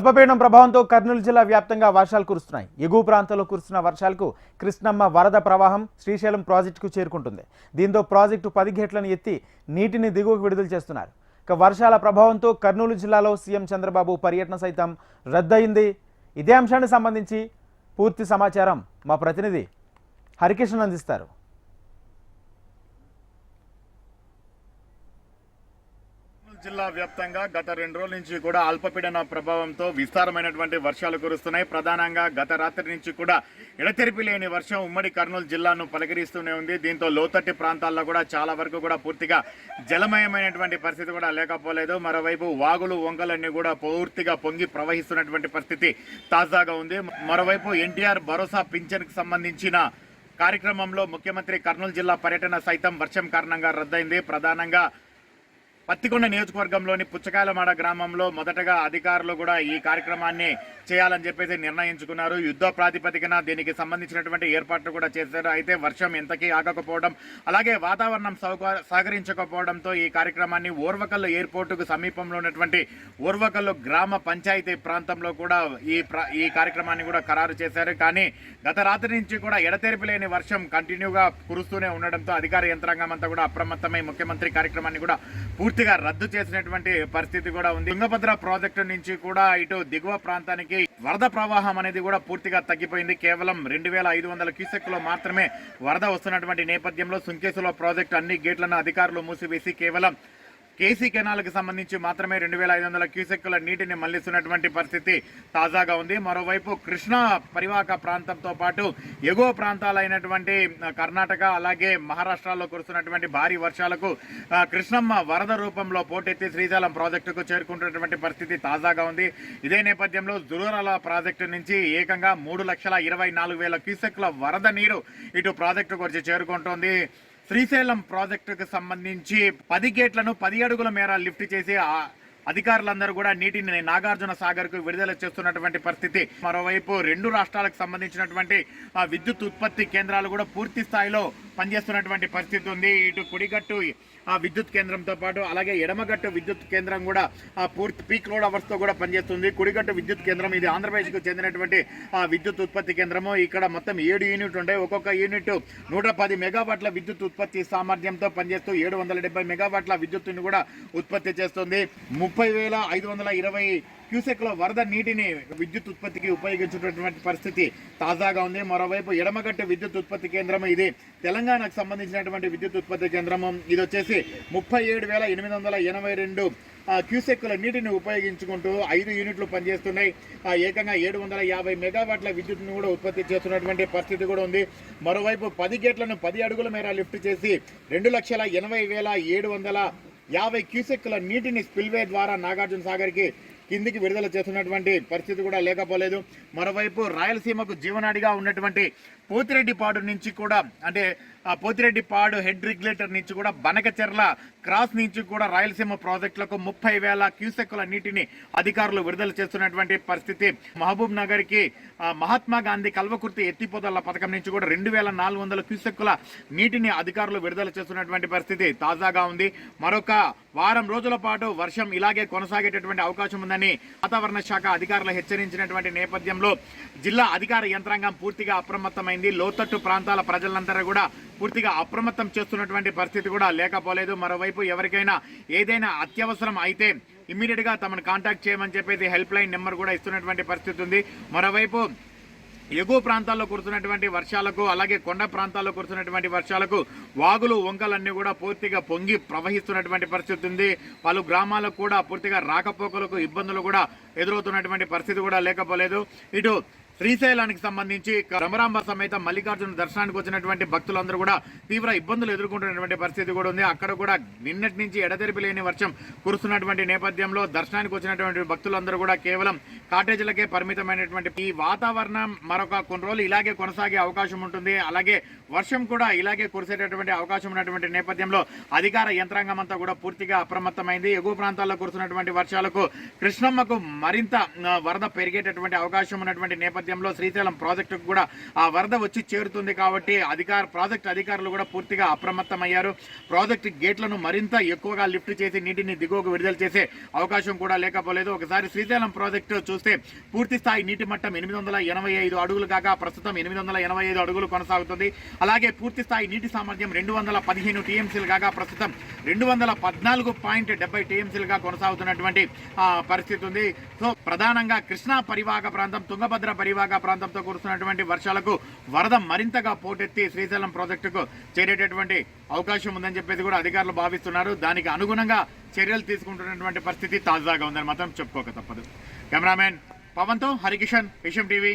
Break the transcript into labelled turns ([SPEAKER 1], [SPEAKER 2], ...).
[SPEAKER 1] అల్పపీడనం ప్రభావంతో కర్నూలు జిల్లా వ్యాప్తంగా వర్షాలు కురుస్తున్నాయి. ఎగువ ప్రాంతంలో కురుస్తున్న వర్షాలకు కృష్ణమ్మ వరద ప్రవాహం శ్రీశైలం ప్రాజెక్టుకు చేరుకుంటుంది. దీంతో ప్రాజెక్టు పది గేట్లను ఎత్తి నీటిని దిగువకు విడుదల చేస్తున్నారు. ఇక వర్షాల ప్రభావంతో కర్నూలు జిల్లాలో సీఎం చంద్రబాబు పర్యటన సైతం రద్దయింది. ఇదే అంశానికి సంబంధించి పూర్తి సమాచారం మా ప్రతినిధి హరికృష్ణ అందిస్తారు
[SPEAKER 2] కర్నూలు జిల్లా వ్యాప్తంగా గత రెండు రోజుల నుంచి కూడా అల్పపీడన ప్రభావంతో విస్తారమైనటువంటి వర్షాలు కురుస్తున్నాయి. ప్రధానంగా గత రాత్రి నుంచి కూడా ఎడతెరిపి లేని వర్షం ఉమ్మడి కర్నూలు జిల్లాను పలకరిస్తూనే ఉంది. దీంతో లోతట్టి ప్రాంతాల్లో కూడా చాలా వరకు కూడా పూర్తిగా జలమయమైనటువంటి పరిస్థితి కూడా లేకపోలేదు. మరోవైపు వాగులు వంగలన్నీ కూడా పూర్తిగా పొంగి ప్రవహిస్తున్నటువంటి పరిస్థితి తాజాగా ఉంది. మరోవైపు ఎన్టీఆర్ భరోసా పింఛన్కి సంబంధించిన కార్యక్రమంలో ముఖ్యమంత్రి కర్నూలు జిల్లా పర్యటన సైతం వర్షం కారణంగా రద్దయింది. ప్రధానంగా పత్తికొండ నియోజకవర్గంలోని పుచ్చకాయలమాడ గ్రామంలో మొదటగా అధికారులు కూడా ఈ కార్యక్రమాన్ని చేయాలని చెప్పేసి నిర్ణయించుకున్నారు. యుద్ధ ప్రాతిపదికన దీనికి సంబంధించినటువంటి ఏర్పాట్లు కూడా చేశారు. అయితే వర్షం ఎంతకీ ఆగకపోవడం అలాగే వాతావరణం సౌకర్ సహకరించకపోవడంతో ఈ కార్యక్రమాన్ని ఓర్వకల్లు ఎయిర్పోర్టుకు సమీపంలో ఉన్నటువంటి ఓర్వకల్లు గ్రామ పంచాయతీ ప్రాంతంలో కూడా ఈ ఈ కార్యక్రమాన్ని కూడా ఖరారు చేశారు. కానీ గత రాత్రి నుంచి కూడా ఎడతెరిపి లేని వర్షం కంటిన్యూగా కురుస్తూనే ఉండడంతో అధికార యంత్రాంగం అంతా కూడా అప్రమత్తమై ముఖ్యమంత్రి కార్యక్రమాన్ని కూడా పూర్తిగా రద్దు చేసినటువంటి పరిస్థితి కూడా ఉంది. తుంగభద్ర ప్రాజెక్టు నుంచి కూడా ఇటు దిగువ ప్రాంతానికి వరద ప్రవాహం అనేది కూడా పూర్తిగా తగ్గిపోయింది. కేవలం రెండు వేల ఐదు వందల క్యూసెక్లో మాత్రమే వరద వస్తున్నటువంటి నేపథ్యంలో సుంకేసులో ప్రాజెక్టు అన్ని గేట్లను అధికారులు మూసివేసి కేవలం కేసీ కెనాల్కి సంబంధించి మాత్రమే రెండు వేల ఐదు వందల క్యూసెక్కుల నీటిని మళ్ళిస్తున్నటువంటి పరిస్థితి తాజాగా ఉంది. మరోవైపు కృష్ణా పరివాహక ప్రాంతంతో పాటు ఎగువ ప్రాంతాలైనటువంటి కర్ణాటక అలాగే మహారాష్ట్రలో కురుస్తున్నటువంటి భారీ వర్షాలకు కృష్ణమ్మ వరద రూపంలో పోటెత్తి శ్రీశైలం ప్రాజెక్టుకు చేరుకుంటున్నటువంటి పరిస్థితి తాజాగా ఉంది. ఇదే నేపథ్యంలో జురూరల ప్రాజెక్టు నుంచి ఏకంగా మూడు లక్షల ఇరవై నాలుగు వేల క్యూసెక్ల వరద నీరు ఇటు ప్రాజెక్టుకు వచ్చి చేరుకుంటోంది. శ్రీశైలం ప్రాజెక్టుకు సంబంధించి పది గేట్లను పది అడుగుల మేర లిఫ్ట్ చేసి అధికారులందరూ కూడా నీటిని నాగార్జున సాగర్కు విడుదల చేస్తున్నటువంటి పరిస్థితి. మరోవైపు రెండు రాష్ట్రాలకు సంబంధించినటువంటి విద్యుత్ ఉత్పత్తి కేంద్రాలు కూడా పూర్తి స్థాయిలో పనిచేస్తున్నటువంటి పరిస్థితి ఉంది. ఇటు కుడిగట్టు ఆ విద్యుత్ కేంద్రంతో పాటు అలాగే ఎడమగట్టు విద్యుత్ కేంద్రం కూడా ఆ పూర్తి పీక్ లోడ్ అవర్స్తో కూడా పనిచేస్తుంది. కుడిగట్టు విద్యుత్ కేంద్రం ఇది ఆంధ్రప్రదేశ్కు చెందినటువంటి ఆ విద్యుత్ ఉత్పత్తి కేంద్రము. ఇక్కడ మొత్తం ఏడు యూనిట్ ఉంటాయి ఒక్కొక్క యూనిట్ నూట పది మెగావాట్ల విద్యుత్ ఉత్పత్తి సామర్థ్యంతో పనిచేస్తూ ఏడు వందల డెబ్బై మెగావాట్ల విద్యుత్తుని కూడా ఉత్పత్తి చేస్తుంది. ముప్పై వేల ఐదు వందల ఇరవై క్యూసెక్లో వరద నీటిని విద్యుత్ ఉత్పత్తికి ఉపయోగించేటటువంటి పరిస్థితి తాజాగా ఉంది. మరోవైపు ఎడమగట్టు విద్యుత్ ఉత్పత్తి కేంద్రం ఇది. తెలంగాణకు సంబంధించినటువంటి విద్యుత్ ఉత్పత్తి కేంద్రము ఇది వచ్చేసి ముప్పై ఏడు వేల ఎనిమిది వందల ఎనభై రెండు. క్యూసెక్కుల నీటిని ఉపయోగించుకుంటూ ఐదు యూనిట్లు పనిచేస్తున్నాయి. ఏకంగా ఏడు వందల యాభై మెగావాట్ల విద్యుత్ను కూడా ఉత్పత్తి చేస్తున్నటువంటి పరిస్థితి కూడా ఉంది. మరోవైపు పది గేట్లను పది అడుగుల మేర లిఫ్ట్ చేసి రెండు లక్షల ఎనభై వేల ఏడు వందల యాభై క్యూసెక్కుల నీటిని స్పిల్వే ద్వారా నాగార్జున సాగర్కి కిందికి విడుదల చేస్తున్నటువంటి పరిస్థితి కూడా లేకపోలేదు. మరోవైపు రాయలసీమకు జీవనాడిగా ఉన్నటువంటి పోతిరెడ్డిపాడు నుంచి కూడా అంటే పోతిరెడ్డి పాడు హెడ్ రెగ్యులేటర్ నుంచి కూడా బనకచెర్ల క్రాస్ నుంచి కూడా రాయలసీమ ప్రాజెక్టులకు ముప్పై వేల క్యూసెక్కుల నీటిని అధికారులు విడుదల చేస్తున్నటువంటి పరిస్థితి. మహబూబ్ నగర్కి మహాత్మా గాంధీ కల్వకుర్తి ఎత్తిపోతల పథకం నుంచి కూడా రెండు వేల నాలుగు వందల క్యూసెక్కుల నీటిని అధికారులు విడుదల చేస్తున్నటువంటి పరిస్థితి తాజాగా ఉంది. మరొక వారం రోజుల పాటు వర్షం ఇలాగే కొనసాగేటటువంటి అవకాశం ఉందని వాతావరణ శాఖ అధికారులు హెచ్చరించినటువంటి నేపథ్యంలో జిల్లా అధికార యంత్రాంగం పూర్తిగా అప్రమత్తమైంది. లోతట్టు ప్రాంతాల ప్రజలందరూ కూడా పూర్తిగా అప్రమత్తం చేస్తున్నటువంటి పరిస్థితి కూడా లేకపోలేదు. మరోవైపు ఎవరికైనా ఏదైనా అత్యవసరం అయితే ఇమ్మీడియట్గా తమను కాంటాక్ట్ చేయమని చెప్పేసి హెల్ప్ లైన్ నెంబర్ కూడా ఇస్తున్నటువంటి పరిస్థితి ఉంది. మరోవైపు ఎగువ ప్రాంతాల్లో కురుతున్నటువంటి వర్షాలకు అలాగే కొండ ప్రాంతాల్లో కురుతున్నటువంటి వర్షాలకు వాగులు వంకలన్నీ కూడా పూర్తిగా పొంగి ప్రవహిస్తున్నటువంటి పరిస్థితి ఉంది. పలు గ్రామాలకు కూడా పూర్తిగా రాకపోకలకు ఇబ్బందులు కూడా ఎదురవుతున్నటువంటి పరిస్థితి కూడా లేకపోలేదు. ఇటు శ్రీశైలానికి సంబంధించి రమరాంబ సమేత మల్లికార్జున దర్శనానికి వచ్చినటువంటి భక్తులందరూ కూడా తీవ్ర ఇబ్బందులు ఎదుర్కొంటున్నటువంటి పరిస్థితి కూడా ఉంది. అక్కడ కూడా నిన్నటి నుంచి ఎడతెరిపి లేని వర్షం కురుస్తున్నటువంటి నేపథ్యంలో దర్శనానికి వచ్చినటువంటి భక్తులందరూ కూడా కేవలం కాటేజీలకే పరిమితమైనటువంటి ఈ వాతావరణం మరొక కొన్ని రోజులు ఇలాగే కొనసాగే అవకాశం ఉంటుంది. అలాగే వర్షం కూడా ఇలాగే కురిసేటటువంటి అవకాశం ఉన్నటువంటి నేపథ్యంలో అధికార యంత్రాంగం అంతా కూడా పూర్తిగా అప్రమత్తమైంది. ఎగువ ప్రాంతాల్లో కురుస్తున్నటువంటి వర్షాలకు కృష్ణమ్మకు మరింత వరద పెరిగేటటువంటి అవకాశం ఉన్నటువంటి నేపథ్యం నేపథ్యంలో శ్రీశైలం ప్రాజెక్టుకు కూడా ఆ వరద వచ్చి చేరుతుంది కాబట్టి అధికార ప్రాజెక్ట్ అధికారులు కూడా పూర్తిగా అప్రమత్తమయ్యారు. ప్రాజెక్టు గేట్లను మరింత ఎక్కువగా లిఫ్ట్ చేసి నీటిని దిగువకు విడుదల చేసే అవకాశం కూడా లేకపోలేదు. ఒకసారి శ్రీశైలం ప్రాజెక్టు చూస్తే పూర్తి స్థాయి నీటి మట్టం ఎనిమిది వందల ఎనభై ఐదు అడుగులు కాగా ప్రస్తుతం ఎనిమిది వందల ఎనభై ఐదు అడుగులు కొనసాగుతుంది. అలాగే పూర్తి స్థాయి నీటి సామర్థ్యం రెండు వందల పదిహేను టీఎంసీలు కాగా ప్రస్తుతం రెండు వందల పద్నాలుగు పాయింట్ డెబ్బై టీఎంసీలుగా కొనసాగుతున్నటువంటి పరిస్థితి ఉంది. సో ప్రధానంగా కృష్ణా పరివాహక ప్రాంతం తుంగభద్ర పరివాహక ప్రాంతంతో కురుస్తున్నటువంటి వర్షాలకు వరద మరింతగా పోటెత్తి శ్రీశైలం ప్రాజెక్టుకు చేరేటటువంటి అవకాశం ఉందని చెప్పేసి కూడా అధికారులు భావిస్తున్నారు. దానికి అనుగుణంగా చర్యలు తీసుకుంటున్నటువంటి పరిస్థితి తాజాగా ఉందని మాత్రం చెప్పుకోక తప్పదు. కెమెరామెన్ పవన్తో హరికిషన్ విషయం టీవీ